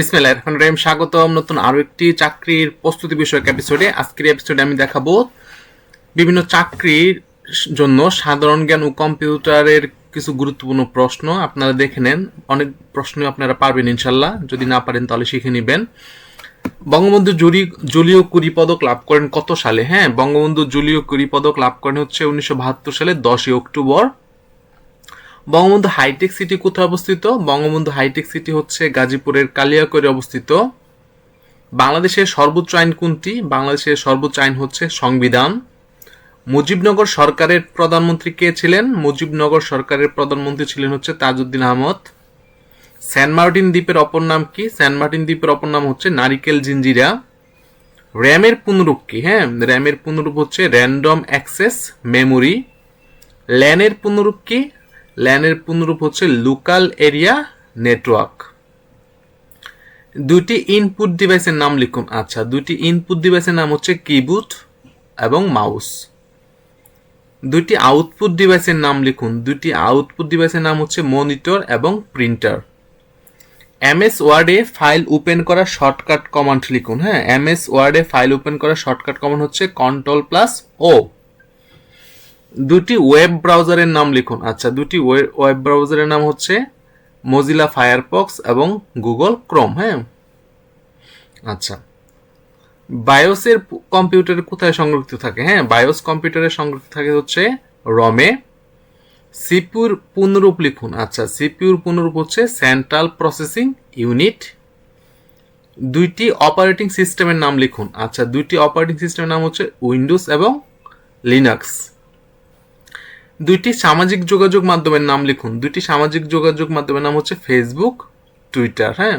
বিসমিল্লাহ রহমান রহিম, স্বাগতম নতুন আরও একটি চাকরির প্রস্তুতি বিষয়ক এপিসোডে আজকের এপিসোডে আমি দেখাবো বিভিন্ন চাকরির জন্য সাধারণ জ্ঞান ও কম্পিউটারের কিছু গুরুত্বপূর্ণ প্রশ্ন। আপনারা দেখে নেন, অনেক প্রশ্নই আপনারা পারবেন ইনশাল্লাহ যদি না পারেন তাহলে শিখে নেবেন। বঙ্গবন্ধু জুরি জুলিও কুড়ি পদক লাভ করেন কত সালে? হ্যাঁ বঙ্গবন্ধু জুলিও কুড়ি পদক লাভ করেন হচ্ছে উনিশশো বাহাত্তর সালে দশই অক্টোবর। বঙ্গবন্ধু হাইটেক সিটি কোথায় অবস্থিত? বঙ্গবন্ধু হাইটেক সিটি হচ্ছে গাজীপুরের কালিয়াকৈরে অবস্থিত। বাংলাদেশের সর্বোচ্চ আইন কোনটি? বাংলাদেশের সর্বোচ্চ আইন হচ্ছে সংবিধান। মুজিবনগর সরকারের প্রধানমন্ত্রী কে ছিলেন? মুজিবনগর সরকারের প্রধানমন্ত্রী ছিলেন হচ্ছে তাজউদ্দিন আহমদ। সেন্ট মার্টিন দ্বীপের অপর নাম কি? সেন্ট মার্টিন দ্বীপের অপর নাম হচ্ছে নারিকেল জিঞ্জিরা। র্যামের পুনরূপ কি? হ্যাঁ র্যামের পুনরূপ হচ্ছে র্যান্ডম অ্যাক্সেস মেমোরি। ল্যানের পুনরূপ কি? ল্যানের পুনরূপ হচ্ছে লোকাল এরিয়া নেটওয়ার্ক। দুটি ইনপুট ডিভাইসের নাম লিখুন। আচ্ছা দুটি ইনপুট ডিভাইসের নাম হচ্ছে কিবোর্ড এবং মাউস। দুটি আউটপুট ডিভাইসের নাম লিখুন। দুটি আউটপুট ডিভাইসের নাম হচ্ছে মনিটর এবং প্রিন্টার। এমএস ওয়ার্ডে ফাইল ওপেন করার শর্টকাট কমান্ড লিখুন। হ্যাঁ এমএস ওয়ার্ডে ফাইল ওপেন করার শর্টকাট কমান্ড হচ্ছে কন্ট্রোল প্লাস ও। দুটি ওয়েব ব্রাউজারের নাম লিখুন। আচ্ছা দুটি ওয়েব ব্রাউজারের নাম হচ্ছে মজিলা ফায়ারপক্স এবং গুগল ক্রোম হ্যাঁ? আচ্ছা। বায়োসের কম্পিউটারে কোথায় সংরক্ষিত থাকে হ্যাঁ? বায়োস কম্পিউটারে সংরক্ষিত থাকে হচ্ছে রমে সিপিউর পুনরূপ লিখুন। আচ্ছা সিপিউর পুনরূপ হচ্ছে সেন্ট্রাল প্রসেসিং ইউনিট দুইটি অপারেটিং সিস্টেমের নাম লিখুন। আচ্ছা দুইটি অপারেটিং সিস্টেমের নাম হচ্ছে উইন্ডোজ এবং লিনাক্স দুইটি সামাজিক যোগাযোগ মাধ্যমের নাম লিখুন। দুইটি সামাজিক যোগাযোগ মাধ্যমের নাম হচ্ছে ফেসবুক টুইটার হ্যাঁ?